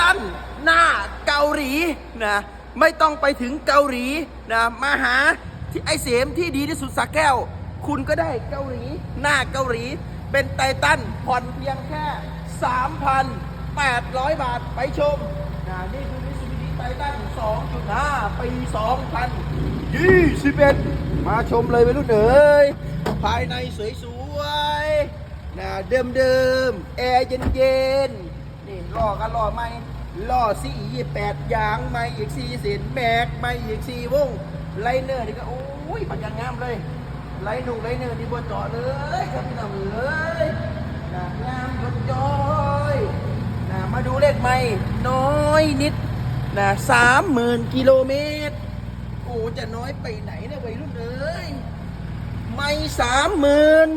ทันหน้าเกาหลีนะไม่ต้องไปถึงเกาหลีนะมาหาที่ไอเสมที่ดีที่สุดสักแก้ว คุณก็ได้เกาหลีหน้าเกาหลี เป็นไททันผ่อนเพียงแค่ 3,800 บาทไปชมนะนี่คือมิสูบิชิไททัน2.5 ปี 2021 มาชมเลยไปรุ่นเอ๋ยภายในสวยๆนะเดิมๆ แอร์เย็นๆ นี่ล่อกันล่อไม่ล่อสีแปดยางไม่อีกสี่เส้นแบกไม่อีกสี่วงไลเนอร์นี่ก็โอ้ยมันยังงามเลยไลหนุ่งไลเนอร์นี่บนจอเลยครับพี่น้องเอ้ยงามยนจอยนะมาดูเลขไม่น้อยนิดนะสามหมื่นกิโลเมตรโอ้จะน้อยไปไหนเนี่ยวัยรุ่นเอ้ยไม่สามหมื่น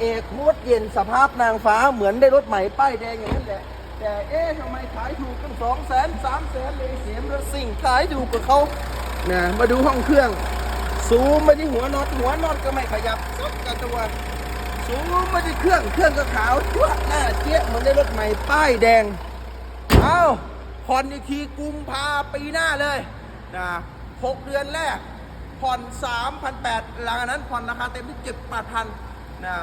เอกโคตรเย็นสภาพนางฟ้าเหมือนได้รถใหม่ป้ายแดงอย่างนั้นแหละ แต่เอ๊ะทำไมขายถูกตั้งสองแสนสามแสนเลยเสียมรถสิ่งขายถูกกว่าเขานะมาดูห้องเครื่อง ซูมมาที่หัวน็อตหัวน็อตก็ไม่ขยับสักกระตัวซูมมาที่เครื่องเครื่องก็ขาวจั๊วหน้าเจี๊ยเหมือนได้รถใหม่ป้ายแดงเอาผ่อนอีกทีกุมภาปีหน้าเลยนะหกเดือนแรกผ่อน3,800หลังจากนั้นผ่อนราคาเต็มที่7,800นะ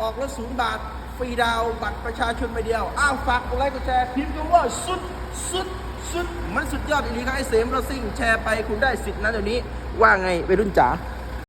ออกรถศูนย์บาท ฟรีดาวบัตรประชาชนไปเดียว อ้าวฝากกดไลค์กดแชร์พิมพ์คำว่าสุดสุดสุดมันสุดยอดอีกทีครับไอเสมเราซิ่งแชร์ไปคุณได้สิทธิ์นั้นเดี๋ยวนี้ว่าไงไปรุ่นจ๋า